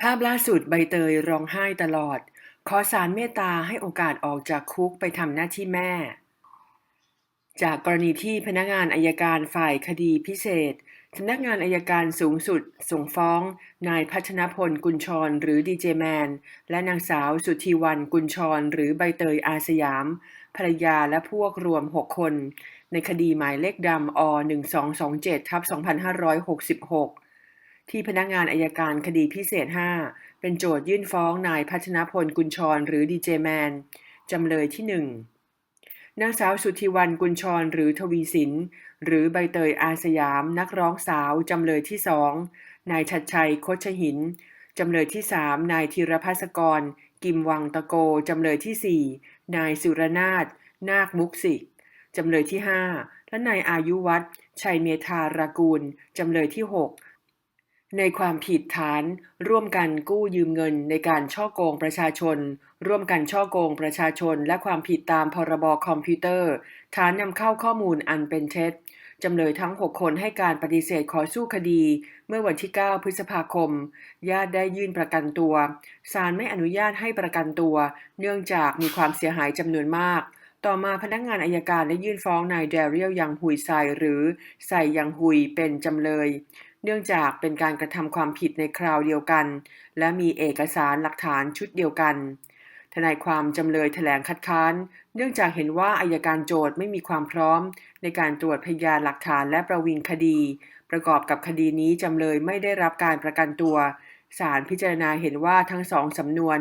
ภาพล่าสุดใบเตยร้องไห้ตลอด ขอสารเมตตาให้โอกาสออกจากคุกไปทำหน้าที่แม่ จากกรณีที่พนักงานอายการฝ่ายคดีพิเศษสำนักงานอายการสูงสุด ส่งฟ้อง นายพัชนพลกุญชร หรือดีเจแมน และนางสาวสุธีวันกุญชร หรือใบเตยอาสยาม ภรรยาและพวกรวม 6 คน ในคดีหมายเลขดำอ 1227ทับ2566 ที่พนักงานอายการคดีพิเศษ 5 เป็นโจทยื่นฟ้องนายพัชนพลกุญชรหรือดีเจแมนจำเลยที่1นางสาวสุธีวันกุญชรหรือทวีสิน หรือใบเตยอาสยาม นักร้องสาว จำเลยที่สองนายชัดชัยโคชหิน จำเลยที่สามนายธีรพัสกร กิมวังตะโก จำเลยที่สี่นายสุรนาถนาคมุกสิก จำเลยที่ห้าและนายอายุวัฒชัยเมธารากูล จำเลยที่หก ในความผิดฐานร่วมกันกู้ยืมเงินในการช่อโกงประชาชน ร่วมกันช่อโกงประชาชน และความผิดตามพรบคอมพิวเตอร์ ฐานนำเข้าข้อมูลอันเป็นเท็จจำเลยทั้ง 6 คนให้การปฏิเสธขอสู้คดี เมื่อวันที่ 9 พฤษภาคม ญาติได้ยื่นประกันตัว ศาลไม่อนุญาตให้ประกันตัว เนื่องจากมีความเสียหายจำนวนมาก ต่อมาพนักงานอายการได้ยื่นฟ้องนายเดเรียลยังฮุยไซหรือไซยังฮุยเป็นจำเลย เนื่องจากเป็นการกระทำความผิดในคราวเดียวกัน และมีเอกสารหลักฐานชุดเดียวกัน ทนายความจำเลยแถลงคัดค้าน เนื่องจากเห็นว่าอายการโจทย์ไม่มีความพร้อม ในการตรวจพยานหลักฐานและประวิงคดี ประกอบกับคดีนี้จำเลยไม่ได้รับการประกันตัวศาลพิจารณาเห็นว่าทั้งสองสำนวน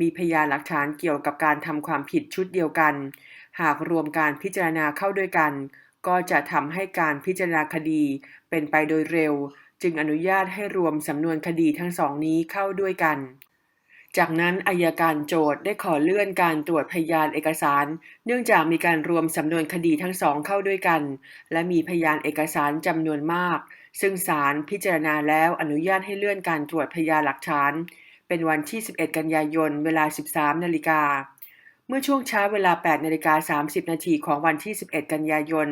มีพยานหลักฐานเกี่ยวกับการทำความผิดชุดเดียวกัน หากรวมการพิจารณาเข้าด้วยกัน ก็จะทำให้การพิจารณาคดีเป็นไปโดยเร็ว จึงอนุญาตให้รวมสำนวนคดีทั้งสองนี้เข้าด้วยกัน จากนั้นอายการโจทย์ได้ขอเลื่อนการตรวจพยานเอกสาร เนื่องจากมีการรวมสำนวนคดีทั้งสองเข้าด้วยกัน และมีพยานเอกสารจำนวนมาก ซึ่งศาลพิจารณาแล้วอนุญาตให้เลื่อนการตรวจพยานหลักฐาน เป็นวันที่ 11 กันยายน เวลา 13นาฬิกา เมื่อช่วงเช้าเวลา 8นาฬิกา30 นาทีของวันที่ 11 กันยายน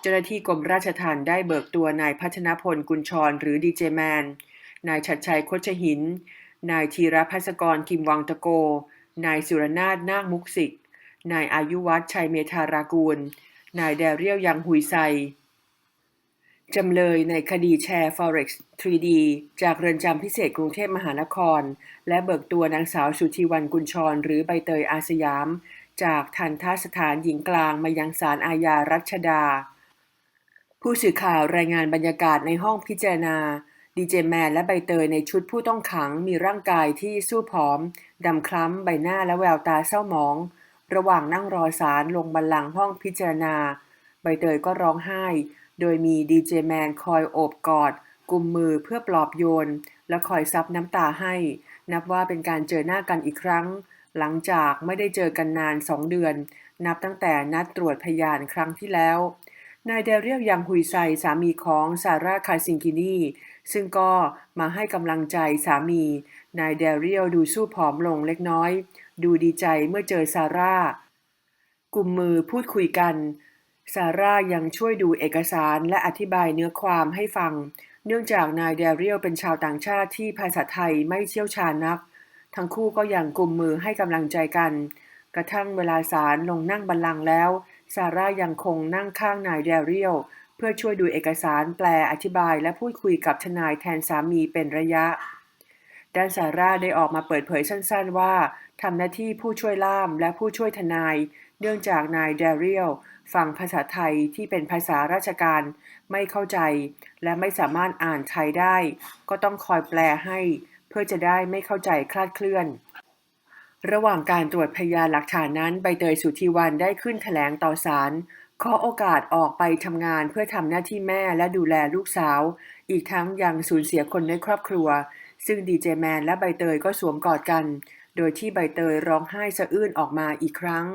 เจ้าหน้าที่กรมราชทัณฑ์ได้เบิกตัวนายพัฒนพลกุลชรหรือดีเจแมน นายชัดชัยโคชหิน นายธีรพัศกรกิมวังตะโก นายสุรนาถนาคมุกสิก นายอายุวัฒชัยเมธารากูล นายแดเรียลยังหุยไซ จำเลยในคดีแชร์ Forex 3D จากเรือนจำพิเศษกรุงเทพมหานคร และเบิกตัวนางสาวสุธีวันกุลชร หรือใบเตยอาสยาม จากทันทสถานหญิงกลางมายังศาลอาญารัชดา ผู้สื่อข่าวรายงานบรรยากาศในห้องพิจารณา ดีเจแมนและใบเตยในชุดผู้ต้องขังมีร่างกายที่สู้ผอม ดำคล้ำใบหน้าและแววตาเศร้าหมอง ระหว่างนั่งรอศาลลงบัลลังก์ห้องพิจารณา ใบเตยก็ร้องไห้ โดยมีดีเจแมนคอยโอบกอดกุมมือเพื่อปลอบโยน และคอยซับน้ำตาให้ นับว่าเป็นการเจอหน้ากันอีกครั้ง หลังจากไม่ได้เจอกันนานสองเดือน นับตั้งแต่นัดตรวจพยานครั้งที่แล้ว นายเดเรียลยังฮุยไซสามีของซาร่าคาซิงกินีซึ่งก็มาให้กำลังใจสามี นายเดเรียลดูสู้ผอมลงเล็กน้อย ดูดีใจเมื่อเจอซาร่ากุมมือพูดคุยกัน ซาร่ายังช่วยดูเอกสารและอธิบายเนื้อความให้ฟัง เนื่องจากนายเดเรียลเป็นชาวต่างชาติที่ภาษาไทยไม่เชี่ยวชาญนัก ทั้งคู่ก็ยังกุมมือให้กำลังใจกัน กระทั่งเวลาศาลลงนั่งบัลลังก์แล้วซาร่ายังคงนั่งข้างนายเดเรียลเพื่อช่วยดูเอกสารแปลอธิบายและพูดคุยกับทนายแทนสามีเป็นระยะ ด้านซาร่าได้ออกมาเปิดเผยสั้นๆว่าทำหน้าที่ผู้ช่วยล่ามและผู้ช่วยทนาย เนื่องจากนายเดเรียลฟังภาษาไทยที่เป็นภาษาราชการไม่เข้าใจ และไม่สามารถอ่านไทยได้ ก็ต้องคอยแปลให้ เพื่อจะได้ไม่เข้าใจคลาดเคลื่อน ระหว่างการตรวจพยานหลักฐานนั้นใบเตยสุธีวันได้ขึ้นแถลงต่อศาลขอโอกาสออกไปทำงานเพื่อทำหน้าที่แม่และดูแลลูกสาว อีกทั้งยังสูญเสียคนในครอบครัว ซึ่งดีเจแมนและใบเตยก็สวมกอดกัน โดยที่ใบเตยร้องไห้สะอื้นออกมาอีกครั้ง